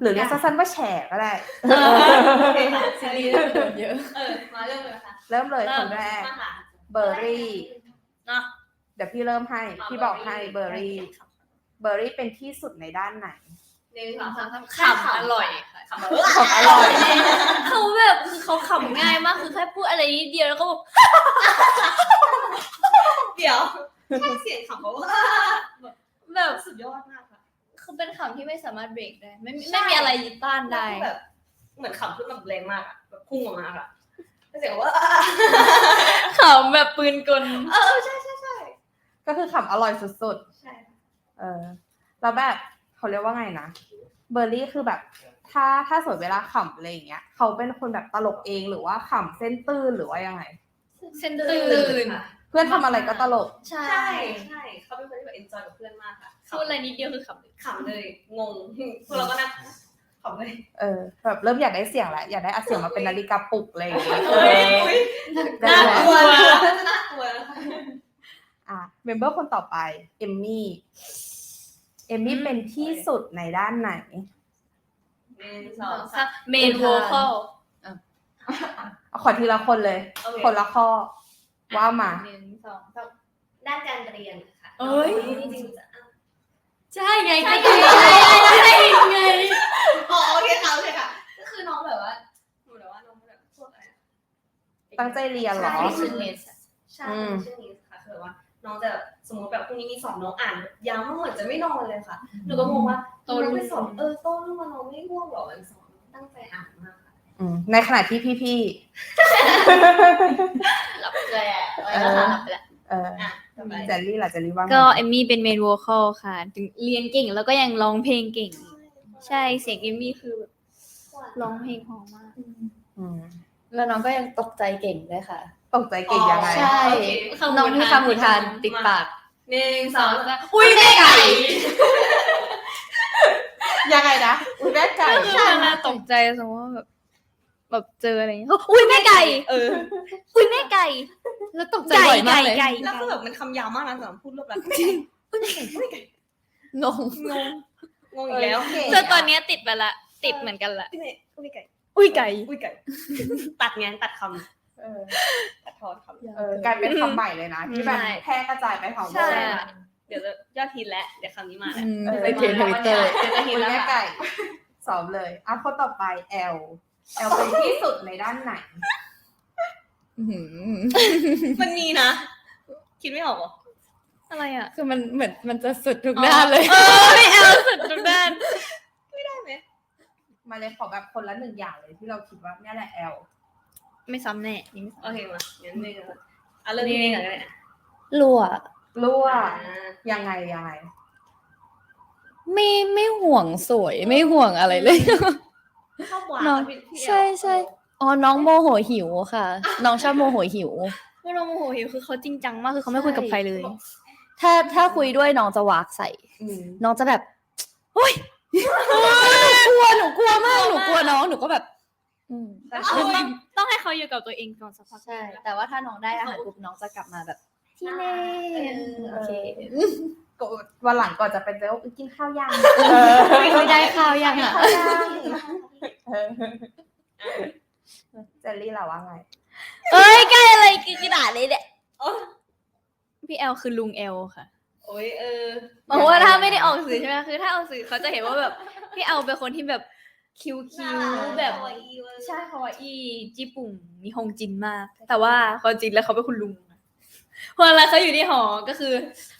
หรือเรียกสั้นๆว่าแฉก็ได้ซีรีส์เรื่องเยอะเออมาเริ่มเลยนะคะเริ่มเลยคนแรกมาค่ะเบอร์รี่เนาะเดี๋ยวพี่เริ่มให้อ่าพี่บอกให้เบเบออร์ร์รี่รี่ เบอร์รี่เป็นที่สุดในด้านไหนหนึ่งสองสามขำอร่อยค่ะขำของอร่อยเขาแบบคือเขาขำง่ายมากคือแค่พูดอะไรนิดเดียวแล้วก็แบบเดี๋ยวแค่เสียงขำเขาว่าแบบสุดยอดมาก ค่ะคือเป็นขำที่ไม่สามารถเบรกได้ ไม่มีใช่ไม่มีอะไรยึดต้านได้แบบ เหมือนขำขึ้นแบบแรงมากอะแบบพุ่งออกมาค่ะแล้วเสียงว่าขำแบบปืนกล เออใช่ใช่ใช่ก็คือขำอร่อยสุดใช่ๆ เออ แล้วแบบเขาเรียกว่าไงนะ เบอร์รี่คือแบบ ถ้าถ้าสมมติเวลาขำอะไรอย่างเงี้ย เขาเป็นคนแบบตลกเองหรือว่าขำเส้นตื้นหรือว่ายังไงเส้นตื่น ค่ะเพื่อนทำอะไรก็ตลกใช่ใช่ใช่เขาเป็นคนที่แบบเอนจอยกับเพื่อนมากค่ะ พูดอะไรนิดเดียวคือขำเลยขำเลยงงพวกเราก็นั่งขำเลยเออแบบเริ่มอยากได้เสียงแล้วอยากได้เอาเสียงมาเป็นนาฬิกาปลุกอะไรอย่างเงี้ยเฮ้ยเฮ้ยได้น่าไหมกลัวนะน่ากลัวนะคะอะเมมเบอร์คนต่อไปเอมมี่เอมมี่เป็นที่สุดในด้านไหนหนึ่งสองสามเมนโวคอลเอาขอทีละคนเลยโอเคคนละข้อว่ามาหนึ่งสองสามด้านการเรียนค่ะเอ้ยจริงๆจะ ใช่ไงใช่ก็ไงใช่ไงอ๋อโอเคค่ะโอเคค่ะ ก็คือน้องแบบว่าเหมือนแบบว่าน้องแบบพวกอะไรอะตั้งใจเรียนเหรอ ใช่ชื่อเนสใช่อืม ชื่อนี้ค่ะคือว่าน้องจะแบบสมมติแบบพรุ่งนี้มีสอบน้องอ่านยาวมากเหมือนจะไม่นอนเลยค่ะหนูก็งงว่าโตน้รุ่องงไปสอบเออโต้รุ่งมาน้องไม่ง่วงหรอวันสอบตั้งใจอ่านมากค่ะอืมในขณะที่พี่หลับเลยอะไว้แล้วค่ะหลับไปแล้วๆ เอออะต่อไปเจลลี่ล่ะเจลลี่ว่าไงก็เอมมี่เป็นเมนโวคอลค่ะ ถึงเรียนเก่งแล้วก็ยังร้องเพลงเก่งอีกใช่เสียงเอมมี่คือแบบร้องเพลงเพอมาก อืมแล้วน้องก็ยังตกใจเก่งด้วยค่ะ ตกใจเก่งยังไง ใช่โอเคน้องมีคำอุทานติดปาก หนึ่งสองสามอุ้ยแม่ไก่ยังไงนะอุ้ยแม่ไก่ก็คือเวลาตกใจสมมติว่าแบบ แบบเจออะไรอย่างเงี้ยอุ้ยแม่ไก่ เออ อุ้ยแม่ไก่ แล้วตกใจไก่บ่อยมาไก่กเลยไก่แล้วคือแบบมันคำยาวมากนะสำหรับพูดรวบรัดงงงงงงอีกแล้วเก่งจนตอนเนี้ยติดไปละ ติดเหมือนกันละ พี่เนยอุ้ยไก่อุ้ยไก่ อุ้ยไก่ ตัดไงตัดคเออำตัดทอนคำเออกลายเป็นคำใหม่เลยนะ ที่แบบใช่ แพร่กระจายไปของโลใช่กค่ะเดี๋ยวจะยอดฮิตแล้วเดี๋ยวคำนี้มาแล้วอืมเออไปเทรนทวิตเตอร์ เดี๋ยวจะฮิอุ้ตยแล้วแม่ค่ะไก่สอบเลยอะคนต่อไปแอล แอลเป็นที่สุดในด้านไหน อื้อหือมันมีนะ คิดไม่ออกเหรออะไรอะคือมันเหมือนมันจะสุดทุกด้านเลย เออไม่เอาสุดทุกด้านได้ไหมมาเลยขอแบบคนละหนึ่งอย่างเลยที่เราคิดว่าเนี่ยแหละแอลไม่ซ้ำแน่นี่ไม่โอซ้ำเคมางั้นหนึ่งเอาเริ่มที่นี่ก่อนก็ได้นะรั่วรั่วอ่ายังไงยังไง ไม่ไม่ห่วงสวย ไม่ห่วงอะไรเลย ชอบหวานน้องพี่พี่แอลใช่ใช่อ๋อน้องโมโหหิวค่ะ น้องชอบโมโหหิว เมื่อเราโมโหหิวคือเขาจริงจังมากคือเขาไม่คุยกับใครเลย ถ้าถ้าคุยด้วยน้องจะวากใส่ อืมน้องจะแบบเฮ้ยหนูกลัวหนูกลัวมากหนูกลัวน้องหนูก็แบบ อืมแต่ต้องต้องให้เขาอยู่กับตัวเองก่อนสักพัก ใช่ แต่ว่าถ้าน้องได้อาหารปุ๊บน้องจะกลับมาแบบที่เน่โอโอเคเคก็วันหลังก่อนจะเป็นเจ้ากินข้าวยัง ไม่ได้ข้าวยังอะ ข้าวยัง เออเจลลี่ล่ะว่าไง เอ้ยใกล้อะไรคือกระดาษเลยเนี่ยพี่แอลคือลุงแอลค่ะโอ้ยเออเพราะว่าถ้าไม่ได้ออกสื่อใช่ไหมคือถ้าออกสื่อเขาจะเห็นว่าแบบพี่แอลเป็นคนที่แบบคิวคิวแบบ ใช่คาวาอีญี่ปุ่นมีฮงจินมาก แต่ว่าความจริงแล้วเขาเป็นคุณลุงอะพอเวลาเขาอยู่ที่หอ ก็คือ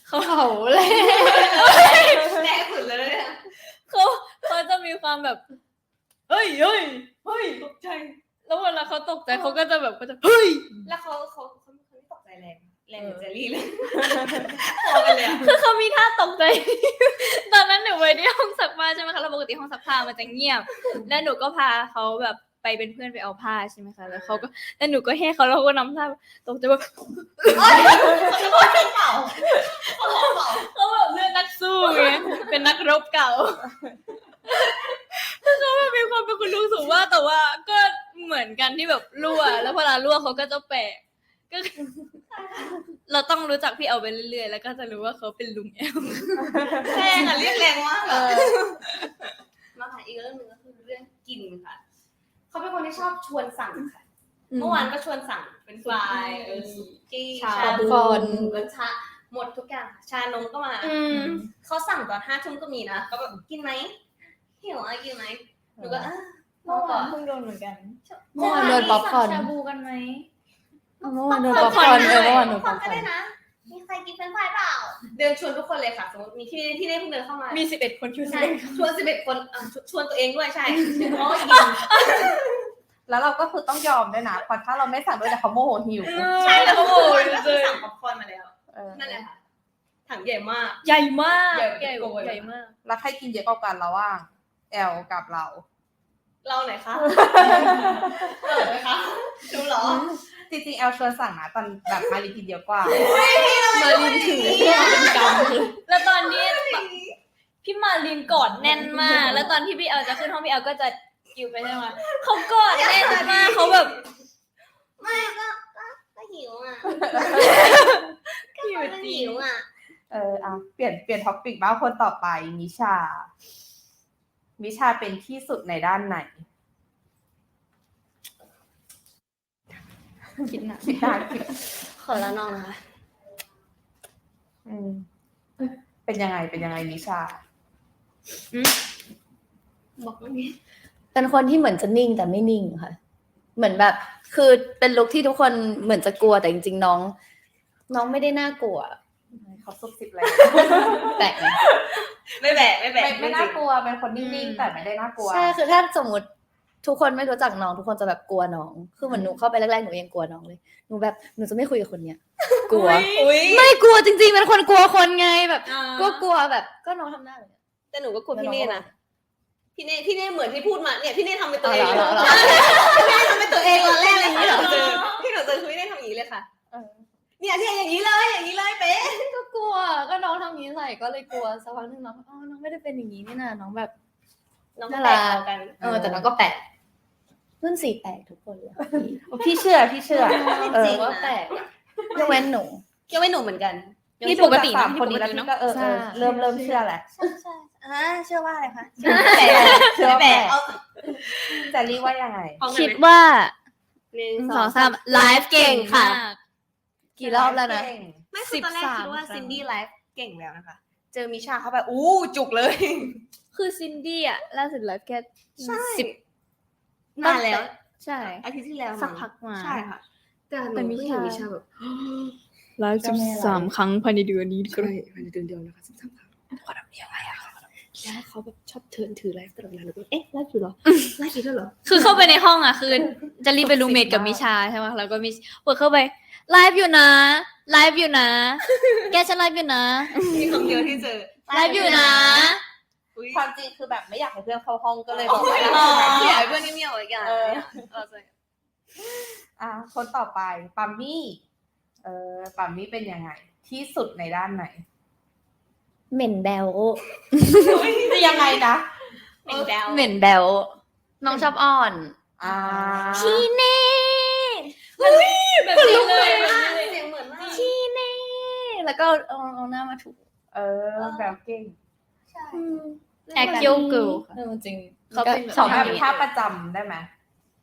เขาเผาเลยแน่สุดเลยอะเขาเขาจะมีความแบบ เฮ้ยเฮ้ยเฮ้ยตกใจ แล้วเวลาเขาตกใจเขาก็จะแบบก็จะเฮ้ย แล้วเขาเขาเขาเขาไม่ตกใจแรงแรงเหมือนเจลลี่เลยพอกันเลยอะคือเขามีท่าตกใจ ตอนนั้นหนูไปที่ห้องซักผ้าใช่ไหมคะแล้วปกติห้องซักผ้ามันจะเงียบ แล้วหนูก็พาเขาแบบไปเป็นเพื่อนไปเอาผ้าใช่ไหมคะ แล้วเขาก็แล้วหนูก็ให้เขาแล้วเขาก็นำท่าตกใจแบบเปล่าเขาบอกเปล่าเขาแบบเลือดนักสู้ไงเป็นนักรบเก่า เขาแบบมีความเป็นคุณลุงสูงว่ากแต่ว่าก็เหมือนกันที่แบบรั่ว แล้วเวลารั่วเขาก็จะแปะก็คือเราต้องรู้จักพี่เอาไปเรื่อยๆ แล้วก็จะรู้ว่าเขาเป็นลุงแอลแรงอะเรียกแรงมากเออะอมาค่ะอีกเรื่องหนึ่งก็คือเรื่องกินค่ะ เขาเป็นคนที่ชอบชวนสั่งค่ะ เมื่อวานก็ชวนสั่งเป็นฟรายเออสุกี้ชาชาบูคอนเออชาหมดทุกอย่างค่ะชานมก็มาอืมเขาสั่งตอนห้าทุ่มก็มีนะเขาแบบกินไหม หิวอะกินไหมหนูก็อะเมื่อวานเพิ่งโดนเหมือนกัน เมื่อวานโดนป๊อปคอร์นชาบูกันไหมเอาเมื่อวานโดนป๊อปคอร์นเออเมื่อวานโดนคป๊ออนปคก็อร์ได้นนะ มีใครกินเป็นไฟรายเปล่า เดินชวนทุกคนเลยค่ะ สมมติมีพี่เน่พี่เน่เพิ่งเดินเข้ามา มีสิบเอ็ดคนช่วยใช่ ชวนสิบเอ็ดคนอะชวนชวนตัวเองด้วยใช่เพราะว่ากิน แล้วเราก็คือต้องยอมด้วยนะเพราะถ้าเราไม่สั่งด้วยแต่เขาโมโหหิว ใช่แล้วก็โอ้โอ้ยยก็คือสั่งป๊อปคอร์นมาแล้ว เออ นั่นแหละค่ะ ถังใหญ่มาก ใหญ่มากใหญ่ใหญ่โกยใหญ่มาก แล้วใครกินเยอะกว่ากันระหว่าง แอลกับเรา เราไหนคะ เราไหนคะดูเหรอจริงๆแอลชวนสั่งนะตอนแบบมารีกินเยอะกว่า มาลินถือเป็นกำเลยแล้วตอนนี้พี่มารินกอดแน่นมาก แล้วตอนที่พี่เอาจะขึ้นห้องพี่เอาก็จะกิวไปใช่ไหมเขากอดแน่นมากเขาแบบไม่ก็ก็ก็หิวอะหิวก็จริหิงวอะ เอออะเปลี่ยนเปลี่ยนท็อปิกบ้างคนต่อไปมิชา มิชาเป็นที่สุดในด้านไหน คิดหนักคิดได้คิดขอละน้องนะคะอืมเป็นยังไงเป็นยังไงมิชาบอกว่านี้เป็นคนที่เหมือนจะนิ่งแต่ไม่นิ่งค่ะ เหมือนแบบ คือเป็นลุคที่ทุกคนเหมือนจะกลัวแต่จริงๆน้อง น้องไม่ได้น่ากลัว เขาซุบซิบอะไรแปลกไหมไม่แบกไม่แบไม่กไม่น่ากลัวเป็นคนนิ่งๆแต่ไม่ได้น่ากลัวใช่คือถ้าสมมติทุกคนไม่รู้จักน้อง ทุกคนจะแบบกลัวน้อง คือเหมือนหนูเข้าไปแรกๆหนูยังกลัวน้องเลยหนูแบบหนูจะไม่คุยกับคนเนี้ยกลัวอุ้ยไม่กลัวจริงๆเป็นคนกลัวคนไงแบบก็กลัวแบบ ก็น้องทำหน้าแบบเนี้ยแต่หนูก็กลัวพี่เน่นะพี่เน่พี่เน่เหมือนที่พูดมาเนี่ยพี่เน่ทำเป็นตัวเองอ๋อเหรอเหรอพี่เน่ทำเป็นตัวเองตอนแรกอะไรอย่างนี้เหรอเจอพี่หนูเจอคือพี่เน่ทำอย่างนี้เลยค่ะ เออเนี่ยเนี่ยอย่างนี้เลยอย่างนี้เลยเป๊ะก็กลัว ก็น้องทำอย่างนี้ใส่ก็เลยกลัวสักพักหนึงน้องอ๋อน้องไม่ได้เป็นอย่างนี้นี่นะน้องแบบ น้องก็แตกต่างกัน เออแต่น้องก็แปลกรุ่นสี่แปลกทุกคนเลยพี่เชื่อพี่เชื่อเออจริงว่านะแปลกยกเว้นหนู ยังไม่หนูเหมือนกันพี่ปกติสานะมพี่คนปนี้กแล้วติพี่เนาะก็เออเออใช่เริ่มเริ่มเชื่อแหละใช่ใช่อ่าเชื่อว่าอะไรคะเชื่อว่าแปแปลลกกเอาจะรีว่ายังไง พร้อมกันคิดไหมว่าหนึ่งสสอองงสามไลฟ์เก่งค่ะกี่ รอบแล้วนะไม่คือตอนแรก13คิดว่าครั้งซินดี้ไลฟ์เก่งแล้วนะคะ เจอมิชาเข้าไป อู้จุกเลย คือซินดี้อะล่าสุดไลฟ์แค่ใช่ สิบนานแล้ว ใช่ อาทิตย์ที่แล้วสักพักมา ใช่ค่ะ แต่หนูแต่มิเพิ่งชา เห็นมิชาแบบไลฟ์สิบสามครั้งภายในเดือนนี้ก็ใช่ภายในเดือนเดียวนะคะสิบสามครั้งขอทำเดียวอะไรอะแล้วเขาแบบชอบเทิร์นถือไลฟ์ตลอดเวลาหนูก็เอ๊ะไลฟ์อยู่เหรอไลฟ์อยู่ด้วยเหรอคือเข้าไปในห้องอะคือ จะรีบไปรูเมทกับมิชาใช่ไหมแล้วก็มิเปิดเข้าไป ไลฟ์อยู่นะไลฟ์อยู่นะ แกฉันไลฟ์อยู่นะมีคำเดียวที่เจอไลฟ์อยู่นะอุ๊ยความจริงคือแบบไม่อยากให้เพื่อนเข้าห้องก็เลยบอกว่าอ๋ออยากให้เพื่อนนี่เมียวอีกอย่างเออเออใช่อะคนต่อไปปัมมี่ เออปัมมี่เป็นยังไง ที่สุดในด้านไหนเหม็นแบลจะยังไงนะเป็นแบลเหม็นแบลน้องชอบอ้อน อ่าชีเน่ แบบนี้เลยเสียงเหมือนมากชีเน่แล้วก็เอาเอาหน้ามาถูเออแบบเก่งใช่แอคคิวเกิลเออจริงเขาเป็นขอแบบท่าประจำได้ไหม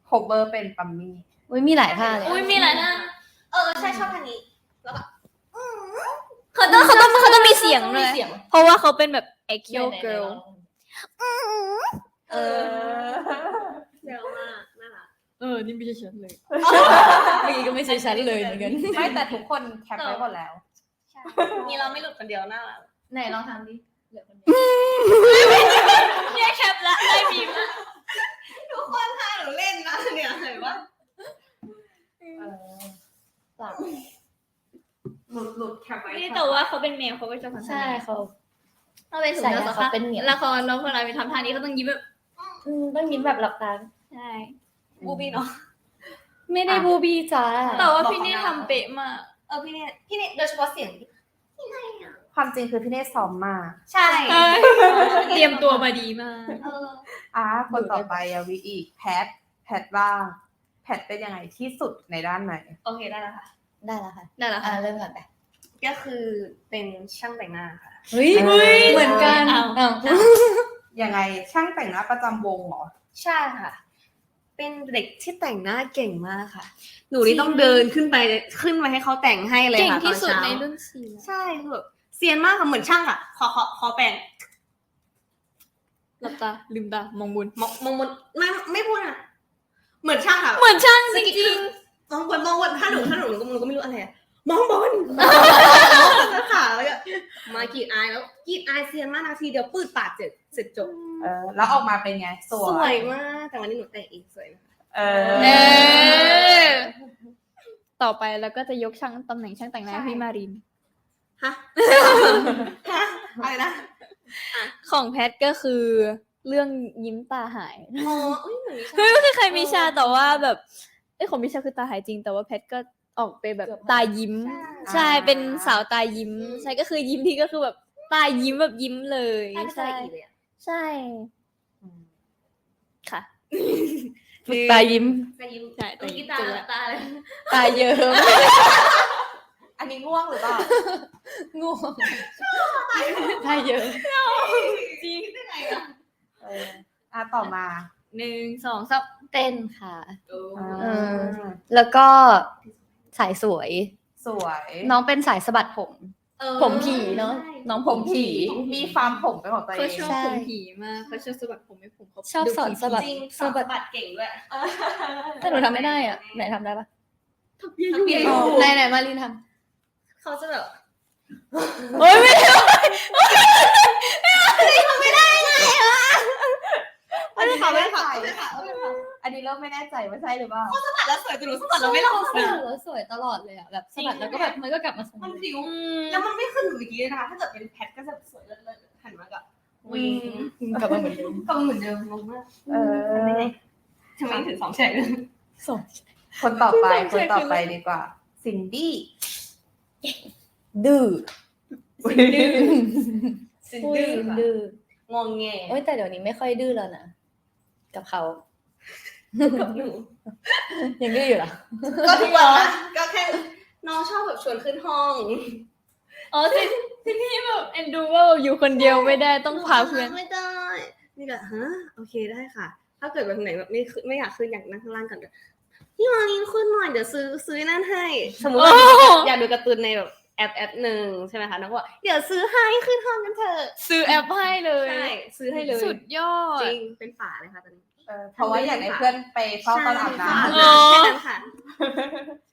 โคเบอร์เป็นปัมมี่อุ้ยมีหลายท่าเลยอุ้ยมีหลายหน้าเออใช่ชอบท่านี้เขาต้องเขาต้องเขาต้องมีเสียงด้วยเสียงเพราะว่าเขาเป็นแบบ a c u girl เออ แบลมากน่ารัก เออ นี่ไม่ใช่ฉันเลยเมื่อกี้ก็ไม่ใช่ฉันเลยเหมือนกันไม่แต่ทุกคนแคปไว้หมดแล้วใช่มีเราไม่หลุดคนเดียวน่ารักไหนลองทำดิเหลือคนเดียวเนี่ยแคปละได้มีมากทุกคนท่าหนูเล่นนะเนี่ยเห็นปะเออหลับหลุดหลุดแคปไว้นี่แต่ว่าเขาเป็นแมวเขาก็จะทำใช่เขาเขาเป็นสุใส่นัขแล้วเขาเป็นเหมียวละครแล้วเวลาไปทำท่านี้เขาต้องยิ้มแบบอืมต้องยิ้มแบบหลับตาใช่ บูบี้เนาะ ไม่ได้บูบี้จ้าแต่ว่าพี่นี่ทำเป๊ะมาก เออพี่เนี่ยพี่เนี่ยโดยเฉพาะเสียงความจริงคือพี่เนสซ้อมมาใช่เตรียมตัวมาดีมากเอออะคนต่อไปอะวิอีกแพท แพทบ้าง แพทเป็นยังไงที่สุดในด้านไหน โอเคได้แล้วค่ะ ได้แล้วค่ะ ได้แล้วอ่าค่ะเริ่มก่อนไปก็คือเป็นช่างแต่งหน้าค่ะเฮ้ยเฮ้ยเหมือนกันอ้าวอ้าวยังไงช่างแต่งหน้าประจำวงเหรอ ใช่ค่ะ เป็นเด็กที่แต่งหน้าเก่งมากค่ะ หนูนี่ต้องเดินขึ้นไปขึ้นไปให้เขาแต่งให้เลยเก่งค่ะที่สุดตอเช้าในรุ่นสี่แล้วใช่คือแบบเซียนมากค่ะเหมือนช่างอะขอขอขอแปลงหลับตาลืมตามองบนมองมองบนไม่ไม่พูดอะ เหมือนช่างค่ะ เหมือนช่างจริง มองบนมองบนถ้าหนูถ้าหนูหนูก็หนูก็ไม่รู้อะไรอะ มองบนมองบนแล้วค่ะแล้วก็มากรีดอายแล้วกรีดอายเซียนมากนาทีเดียวปืดปาดเสร็จเสร็จจบเออแล้วออกมาเป็นไงสสวยวยมากแต่วันนี้หนูแต่งเองสวยนะคะเอๆอเออต่อไปแล้วก็จะยกช่างตำแหน่งช่างแต่งหน้าให้พี่มาริน ฮะฮะอะไรนะของแพทก็คือเรื่องยิ้มตาหายอ๋ออุ้ยเหมือนมีเฮ้ยช่างไม่เคยมีชาแต่ว่าแบบเอ้ยของมิชาคือตาหายจริงแต่ว่าแพทก็ ออกไปแบบตายิ้ม ใช่เป็นสาวตายิ้ม ใช่ก็คือยิ้มที่ก็คือแบบตายิ้มแบบยิ้มเลยใช่ไม่ใช่ใช่อีกเลยอะใช่ค่ะตายิ้มตายิ้มใช่ตาตายิ้ยิ้มมตาเจอละตาเลยตาเยิ้มอันนี้ง่วงหรือเปล่าง่วงตาเยิ้มจริงได้ไงอะเอออะต่อมาหนึ่งสองสามเต้นค่ะโอ้เออแล้วก็ สายสวย สวย น้องเป็นสายสะบัดผม เออผมผีเนาะน้องผมผี มีฟาร์มผมเป็นของตัวเอเขางชอบใช่ผมผีมากเขาชอบสะบัดผมให้ผมเขาชอบสอนสะบัดจริงสสะบับัดดบัดเก่งด้วยแต่หนูทำไม่ได้อะไหนทำได้ปะทำเปียโนไหนไหนมาลินทเขาจะแบบเฮ้ยไม่อันนี้เขาไม่ไม่แน่ค่ะใจไม่ค่ะไม่ค่ะ อันนี้เริ่มไม่แน่ใจว่าใช่หรือเปล่า สะบัดแล้วสวยแต่หนูสะบัดแล้วไม่ลงำแล้วสวยตลอดเลยอะแบบสะบัดแล้วก็แบบมันก็กลับมาสวยมันพริ้วอืมแล้วมันไม่ขึ้นอยู่อย่างนี้เลยนะคะ ถ้าเกิดเป็นแพทก็จะสวยเลิศๆหันมากับวิงกลับมาเหมือนเดิมก็เหมือนเดิมงงมากเออทำไมถึงสองแฉกเลยสวยคนต่อไปคนต่อไปดีกว่าซินดี้ดื้อซินพูดดื้อค่ะดื้องงแงโอ้ยแต่เดี๋ยวนี้ไม่ค่อยดื้อแล้วนะกับเขา กับหนูยังดื้ออยู่เหรอก็ทุกวันนะก็แค่น้องชอบแบบชวนขึ้นห้อง อ๋อที่ที่นี่แบบเอ็นดูว่าแบบอยู่คนเดียวไม่ได้ต้องพาเพื่อนไม่ได้ นี่แบบฮะโอเคได้ค่ะ ถ้าเกิดวันไหนแบบไม่ขึ้นไม่อยากขึ้นอยากนั่งข้างล่างกันเดี๋ยวพี่มารีนขึ้นหน่อยเดี๋ยวซื้อซื้อนั่นให้ สมมติว่าโอ้อยากดูการ์ตูนในแบบ แอปแอปหนึ่งใช่ไหมคะน้องก็บอกเดี๋ยวซื้อให้ขึ้นห้องกันเถอะซื้อแอปให้เลยใช่ซื้อให้เลยสุดยอจดริงเป็นฝาเลยค่ะตอนนี้ เออเพราะว่าอยากให้เพื่อนไปเฝ้าตอนอาบน้ใช่อ๋อแค่นั้นค่ะ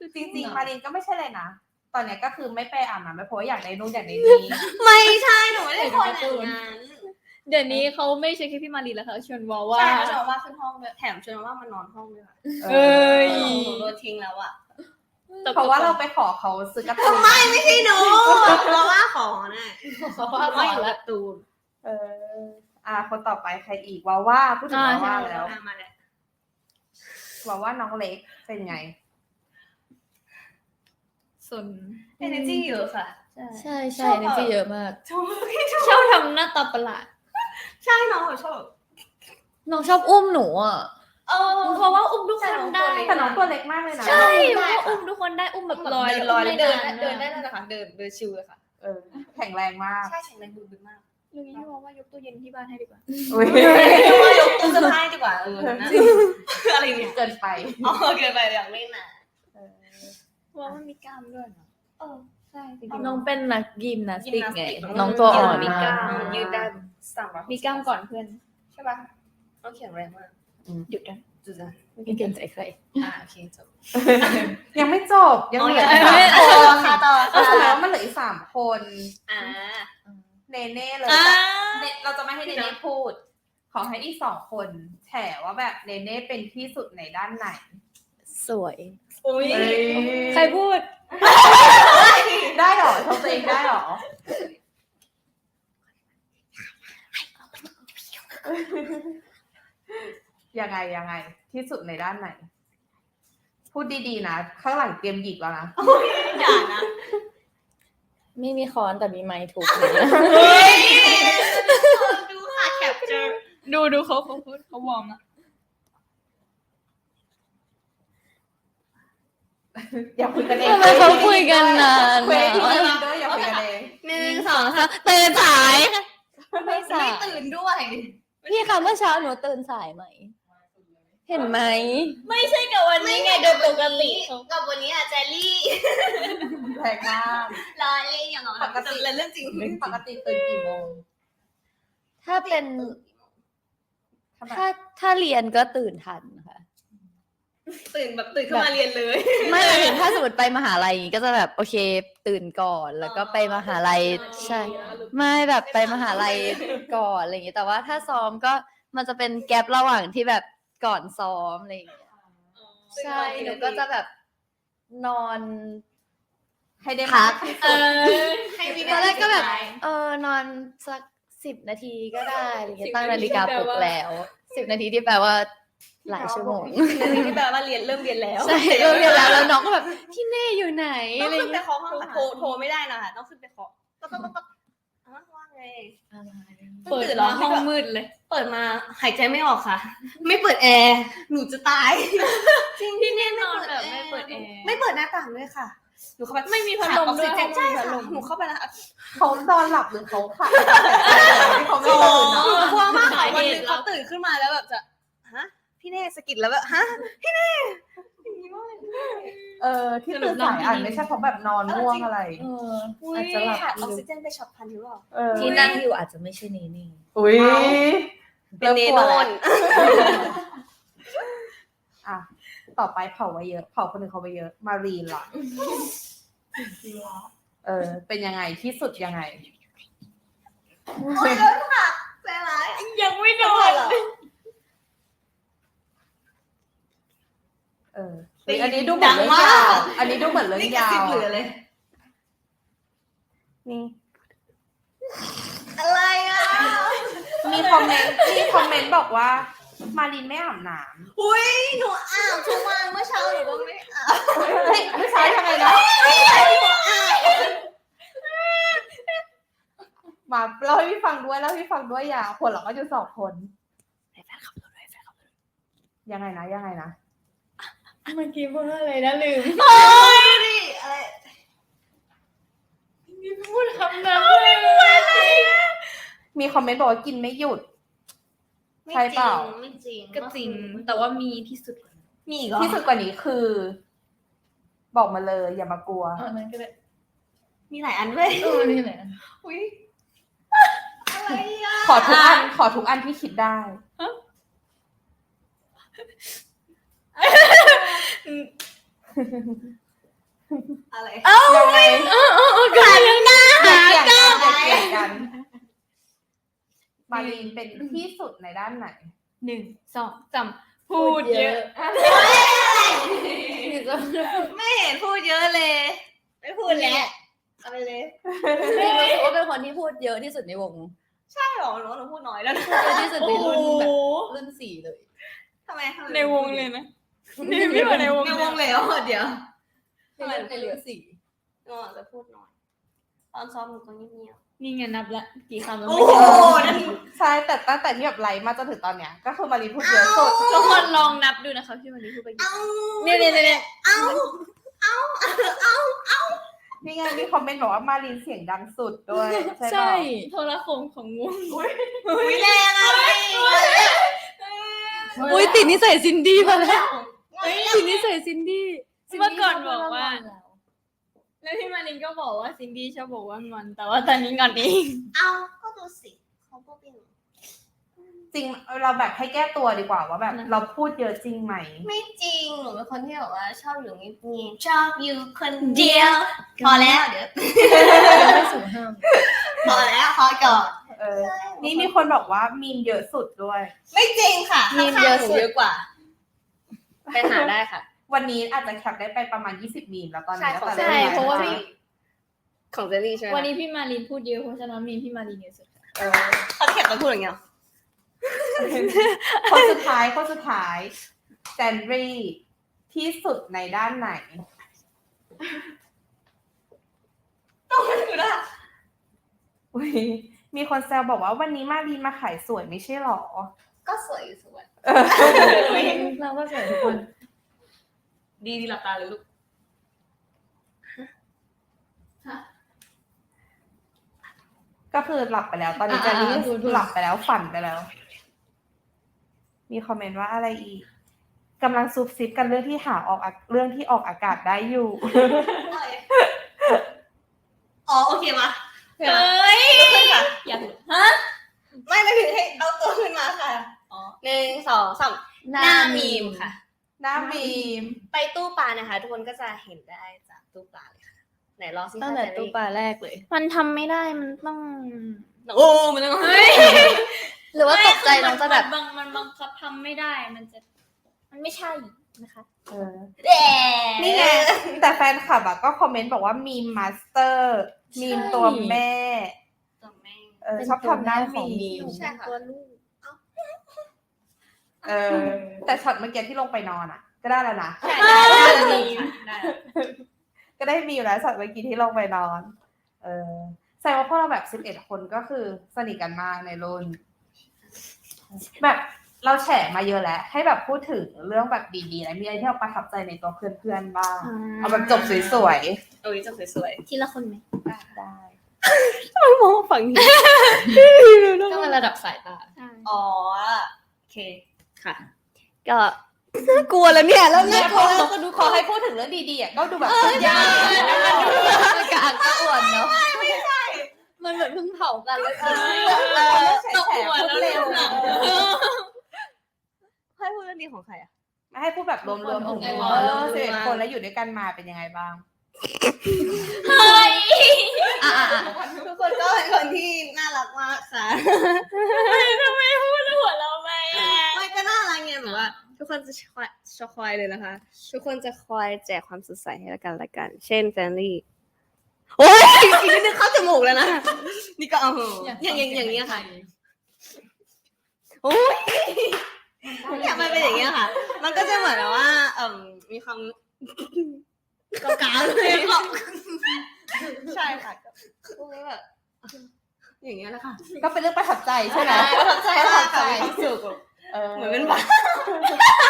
ำจริงๆมารินก็ไม่ใช่เลยนะ ตอนเนี้ยก็คือไม่ไปอาบน้ำไม่เพราะว่าอยากได้นู่นอยากได้นี่ ไม่ใช่หนูไม่ได้คนอย่างนั้นเดี๋ยวนี้เขาไม่ใช่แค่พี่มารีแล้วค่ะชวนวาว่า ใช่เขาชวนว่าขึ้นห้องด้วยแถมชวนว่ามานอนห้องด้วยค่ะเอ้ย หนูโดนทิ้งแล้วอะ เพราะว่าเราไปขอเขาซื้อการ์ตูนไม่ไม่ใช่หนูเราว่าขอนะเพราะว่าว่าขออยู่แล้วการ์ตูน เออ อ่า คนต่อไปใครอีกวาว่าพูดถึงวาว่าแล้วอะมาแล้ววาว่าน้องเล็กเป็นไงสนเอเนจีเยอะค่ะ ใช่ใช่ใช่นี่ที่เยอะมากชอบชอบทำหน้าตาประหลาด ใช่น้องแบบชอบ น้องชอบอุ้มหนูอะ เออเพราะว่าอุ้มทุกคนได้ แต่น้องตัวเล็กมากเลยนะใช่เพราะว่าอุ้มทุกคนได้อุ้มแบบลอยเดินลอยไม่เดินนานเดินได้เลยค่ะเดินเดินชิวเลยค่ะเออแข็งแรงมากใช่แข็งแรงบึกบึกมากลุงนี้บอกว่ายกตู้เย็นที่บ้านให้ดีกว่าอุ้ยว่ายกตู้เสื้อผ้าดีกว่าเออนะอะไรเนี่ยเกินไปอ๋อเกินไปอยากเล่นน่ะเออว่ามันมีกล้ามด้วยเนาะเออใช่จริงๆน้องเป็นนักยิมนาสยิมติกนาสไงติกน้องตัวอ่อนมีกล้ามมากยืดได้สามร้อยมีกล้ามก่อนเพื่อนใช่ป่ะน้องแข็งแรงมาก หยุดได้จุดจ้ะไม่เกรงใจใคร อ่าโอเคจบยังไม่จบ ยังเหลืออ๋อสามยังคต่อนค่ะต่อก็แสดงค่ะว่ามันเหลืออีกสามคนอ่าเนเน่เลยอ่าเนเราจะไม่ให้เนเน่พูด ขอให้อีกสองคนแฉว่าแบบเนเน่เป็นที่สุดในด้านไหน สวยอุ้ยใครพูด ได้เหรอชมตัวเองได้เหรอ ยังไงยังไง ที่สุดในด้านไหน พูดดีๆนะข้างหลังเตรียมหยิกแล้วนะอย่านะไม่มีค้อนแต่มีไม้ทุบเฮ้ยดูค่ะแคปเจอร์ดูดูเขาเขาพูดเขาวอร์มอะอย่าคุยกันเองทำไมเขาคุยกันนานคุยกันอะเองด้วยอย่าคุยกันเองหนึ่งสองสามตื่นสาย ไม่สาไม่ยตื่นด้วย พี่คะเมื่อเช้าหนูตื่นสายไหม เห็นไหม ไม่ใช่กับวันนี้ไงโดยปกติกับวันนี้อะเจลลี่แรงมากรอเล่นอย่างน้อยปกติแต่เรื่องจริงปกติตื่นกี่โมง ถ้าเป็นทำไมถ้าถ้าเรียนก็ตื่นทันค่ะตื่นแบบตื่นขึ้นมาเรียนเลย ไม่หมายถึงถ้าสมมติไปมหาลัยก็จะแบบโอเค ตื่นก่อนแล้วก็ไปมหาลัยใช่ ไม่แบบไปมหาลัยก่อนอะไรอย่างเงี้ยแต่ว่าถ้าซ้อมก็มันจะเป็นแกลระหว่างที่แบบ ก่อนซ้อมอะไรอย่างเงี้ยใช่หนูก็จะแบบนอนให้ได้พัพักกที่เอสุดอให้วิตอนแรกก็แบบ เออนอนสักสิบนาทีก็ได้อะไรอย่างเงี้ยตั้งนาฬิกาปลุกแล้วสิบนาทีที่แปลว่าหลายชั่วโมงนาทีที่แปลว่าเรียนเริ่มเรียนแล้วใช่เริ่มเรียนแล้วแล้วน้องก็แบบพี่เน่อยู่ไหนต้ออะงไรอขึ้นย่างไปเงี้ยเคาะห้องโทรโทรไม่ได้นะคะต้องขึ้นไปเคาะก็ต้องต้องอ้าวว่าไง เปิดตื่นมามาห้องมืดเลย เปิดมาหายใจไม่ออกค่ะ ไม่เปิดแอร์หนูจะตายจริงพี่เน่นอนแบบไม่เปิดแอร์ไม่เปิดหน้าต่างด้วยค่ะ หนูเข้าไปไม่มีพัดลมขาออกซิเจนด้วยใช่ไม่มีพัค่ะดลมหนูเข้าไปแล้วเขานอนหลับหรือเขาขาดที่เขาไม่ตื่นหนูอะกลัวมากค่ะสาเหตุวันหนึงเขาตื่นขึ้นมาแล้วแบบจะฮะพี่เน่สะกิดแล้วแบบฮะเออที่ตื่นสายอ่านไม่ใช่เพราะแบบนอนง่วงอะไร เอออุ๊ยอาจจะหลับขาดอออกยู่ซิเจนไปช็อตพันหรือเปล่าเออที่นั่งอยู่อาจจะไม่ใช่นี่นี่อุ้ยเป็นเนโนนอะต่อไปเผาไว้เยอะ เผาคนอื่นเขาไปเยอะ มารีนล่ะเออ เป็นยังไงที่สุดยังไงโอ้ยแล้วค่ะใจร้ายยังไม่โดนเหรอเออ เฮ้ยอันนี้ดูเหมือนเรื่องยาวอันนี้ดูเหมือนเรื่องนี่กระยาซิบวเหลือเลย นี่ อะไรอะมีคอมเมนต์มีคอมเมนต์บอกว่า มารินไม่อาบน้อุ้ยหนูอาบทุกวันเมื่อเช้าหนูก็ไม่อาบำเฮ้ยไม่ใช่ยังไงนะมาเล่าให้พี่ฟังด้วยเล่าให้พี่ฟังด้วยอย่าหัวเราะก็จะสองคนยังไงนะยังไงนะ เมื่อกี้พูดว่าอะไรนะลืมโอ้ยดิอะไรพูดคำนั้นเลยมีคอมเมนต์บอกว่ากินไม่หยุดไม่ใช่จเปริล่างไม่จริงก็จริง แต่ว่ามีที่สุด มีอีกเหรอที่สุดกว่านี้คือ บอกมาเลยอย่ามากลัวอันนั้นก็ได้มีหลายอันด้วยเออนี่แหละอุ้ยอะไรอะขอทุกอันขอทุกอันที่คิดได้ อะไรยังไงกันนะอย่าเกี่ยงกันอย่าเกี่ยงกันมารีนเป็นที่สุดในด้านไหนหนึ่งสองสามพูดเยอะนี่จะไม่เห็นพูดเยอะเลย ไม่พูดแล้วเอาไปเลยนี่รู้สึกว่าเป็นคนที่พูดเยอะที่สุดในวง ใช่เหรอหนูว่าหนูพูดน้อยแล้วนะพูดเยอะที่สุดในรุ่นแบบโอ้โหรุ่นสี่เลยทำไมทำไมในวงเลยนะ นี่พี่ว่าในวงในวงเลยเหรอเดี๋ยวในรุ่นในรุ่นสี่หนูอาจจะพูดน้อยตอนซ้อมหนูก็เงียบนี่ไงนับละกี่คำๆแล้วโอ้ไม่โหรู้นั่นใช่แต่ตั้งแต่ที่แบบไลฟ์มาจนถึงตอนเนี้ย ก็คือมารีนพูดเยอะสุดทุกคนลองนับดูนะคะพี่วันนี้พูดไปกี่เอาเนี่ยเนี่ยเนี่ยเอานี่ไงมีคอมเมนต์บอกว่ามารีนเสียงดังสุดด้วยใช่ใช่เปล่าโทรโขงของวงวิแรงอะอุ้ยติดนิสัยซินดี้มาแล้ว ติดนิสัยซินดี้เมื่อก่อนบอกว่า แล้วพี่มารินก็บอกว่าซินดี้ชอบบอกว่างอน แต่ว่าตอนนี้งอนเองเอาก็ดูสิเขาก็เป็นจริงเราแบบให้แก้ตัวดีกว่าว่าแบบ เราพูดเยอะจริงไหม ไม่จริงหนูเป็นคนที่แบบว่าชอบอยู่เงียบๆชอบอยู่คนเดียวพอแล้วเดี๋ยวยังไม่สูงห้ามพอแล้วพอก่อนเออนี่มีคนบอกว่ามีมเยอะสุดด้วย ไม่จริงค่ะมีเยอะสุดเยอะกว่า ไปหาได้ค่ะ วันนี้อาจจะแคปได้ไปประมาณ 20 มีมแล้วตอนนี้ใช่ของแต่ใช่ละเพราะว่าพี่ของเจลลี่ใช่ไหมวันนี้พี่มารินพูดเยอะเพราะฉะนั้นมีพี่มารินเยอะสุดค่ะเออเขาเก็บมาพูดอย่างเงี้ยคนสุดท้ายคนสุดท้ายแซนดรีที่สุดในด้านไหนต้องมาดูได้อุ๊ยมีคนแซวบอกว่าวันนี้มารีนมาขายสวยไม่ใช่หรอ ก็สวยอยู่สวย เราก็สวยทุกคน ดีดีหลับตาเลยลูกก็คือหลับไปแล้ว ตอนนี้จะนี้หลับไปแล้วฝันไปแล้ว มีคอมเมนต์ว่าอะไรอีกกำลังซุบซิบกันเรื่องที่หาออกเรื่องที่ออกอากาศได้อยู่อ๋อโอเคมาเฮ้ยอยากฮะไม่ไม่ถึงให้เอาตัวขึ้นมาค่ะ หนึ่งสองสามหน้ามีมค่ะ หน้ามีมไปตู้ปลานะคะ ทุกคนก็จะเห็นได้จากตู้ปลาเลยค่ะ ไหนลองสิตั้งแต่คะตู้ปลาแรกเลย มันทำไม่ได้มันต้องโอ้มันต้องหรือว่าตกใจน้องจะแบบบางมันบังคับทำไม่ได้มันจะ มันไม่ใช่นะคะเออแด่นี่ไงแต่แฟนคลับอะก็คอมเมนต์บอกว่ามีมมาสเตอร์มีมตัวแม่ ตัวแม่ เออเป็นชอบทำหน้าตัวแม่ของมีมีม ใช่ค่ะ ตัวลูก เออ แต่ช็อตเมื่อกี้ที่ลงไปนอนอะ ก็ได้แล้วนะ ใช่ได้ได้ได้ก็ได้มีอยู่แล้วช็อตเมื่อกี้ที่ลงไปนอน เออแสดงว่าพวกเราแบบสิบเอ็ดคนก็คือสนิทกันมากในรุ่น แบบเราแฉมาเยอะแล้ว ให้แบบพูดถึงเรื่องแบบดีๆแล้วมีอะไรที่เราประทับใจในตัวเพื่อนๆบ้าง เอาแบบจบสวยๆโอ้ยจะสวยทีละคนไหมๆ ได้ๆมองฝั่งนี้ก็มันระดับสายตา อ๋อ โอเค ค่ะ ก็น่ากลัวแล้วเนี่ยแล้วเนี่น่ายกลัวแล้วก็ดูขอให้พูดถึงเรื่องดีๆอะก็ดูแบบสุดยอดกลางก็อ้วนเนาะมันเหมือนเพิ่งเผากันเลยตกหัวแล้วเร็วให้พูดเรื่องนี้ของใครอะไม่ให้พูดแบบรวมๆถึงเออเออสิบเอ็ดคนแล้วอยู่ด้วยกันมาเป็นยังไงบ้างเฮ้ยอะอะอะทุกคนก็เป็นคนที่น่ารักมากค่ะหัวเราะไปอะ ไม่ก็น่ารักไงแบบว่า ทุกคนจะคอยจะคอยเลยนะคะ ทุกคนจะคอยแจกความสดใสให้กันและกัน เช่นแฟนลี่โอ้ยอีกนิดนึงเข้าจมูกแล้วนะ นี่ก็เอาอย่างอย่างอย่างนี้ยค่ะโอ้ยอยากมันเป็นอย่างเงี้ยค่ะ มันก็จะเหมือนแบบว่า เอ่มมีความกลางๆเลยใช่ค่ะก็โอ้ยแบบอย่างเงี้ยแหละค่ะก็เป็นเรื่องประทับใจใช่ไหมประทับใจประมาทักบใจค่ะมีความสุข เออเหมือนเป็นบ้า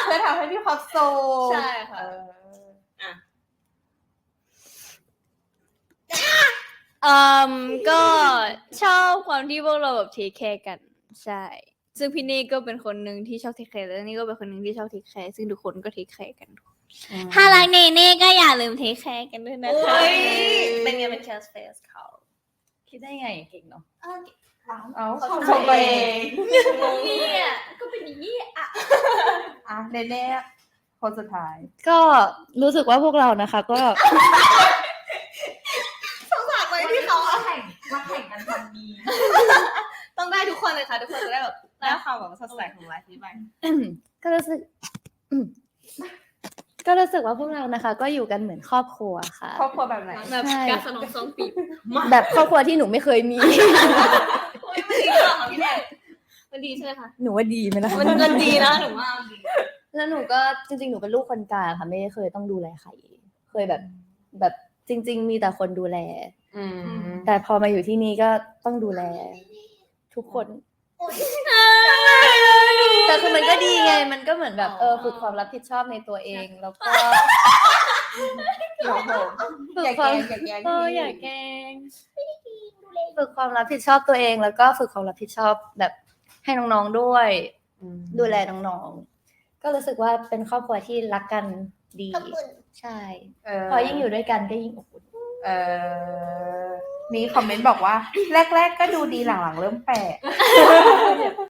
เพื่อทำให้มีความสุขใช่ค่ะเออเอ่มก็ชอบความที่พวกเราแบบเทคแคร์กัน ใช่ ซึ่งพี่เน่ก็เป็นคนหนึ่งที่ชอบเทคแคร์แล้วนี่ก็เป็นคนหนึ่งที่ชอบเทคแคร์ซึ่งทุกคนก็เทคแคร์กันถ้ารักเนเน่ก็อย่าลืมเทคแคร์กันด้วยนะคะโอ้ยเป็นไงเป็นแคสเฟสเขาคิดได้ไงเก่งเนาะ เอาชมตัวเองงงเนี่ยก็เป็นอย่างนี้อะอะเนเน่คนสุดท้าย ก็รู้สึกว่าพวกเรานะคะ ก็ฝากไว้ที่เขาอะแข่งมาแข่งกันทำดีต้องได้ทุกคนเลยค่ะ ทุกคนจะได้แบบได้ความแบบสดใสของไลฟ์นี้ไปก็รู้สึกอืม ก็รู้สึกว่าพวกเรานะคะ ก็อยู่กันเหมือนครอบครัวค่ะ ครอบครัวแบบไหนแบบใช่การสนองสองปีบแบบครอบครัวที่หนูไม่เคยมีโอ้ยมันดีค่ะพี่แดงมันดีใช่ไหมคะหนูว่าดีไหมล่ะมันมันดีนะหนูว่ามันดีแล้วหนูก็จริง ๆ หนูเป็นลูกคนกลางค่ะ ไม่ได้เคยต้องดูแลใครเคยแบบแบบจริง ๆ มีแต่คนดูแลอืมแต่พอมาอยู่ที่นี่ก็ต้องดูแล ทุกคน แต่คือมันก็ดีไง มันก็เหมือนแบบเออฝึกความรับผิดชอบในตัวเอง แล้วก็โอ้โหฝึกอย่าคแกวามล้งอย่าแกล้งเออพี่อย่าแกล้งฝึกความรับผิดชอบตัวเอง แล้วก็ฝึกความรับผิดชอบแบบให้น้องๆด้วยอืมดูแลน้องๆ ก็รู้สึกว่าเป็นครอบครัวที่รักกันดี ใช่เออพอยิ่งอยู่ด้วยกันก็ยิ่งอบอุ่นเออ มีคอมเมนต์บอกว่า แรก ๆ ก็ดูดีหลังๆเริ่มแปลก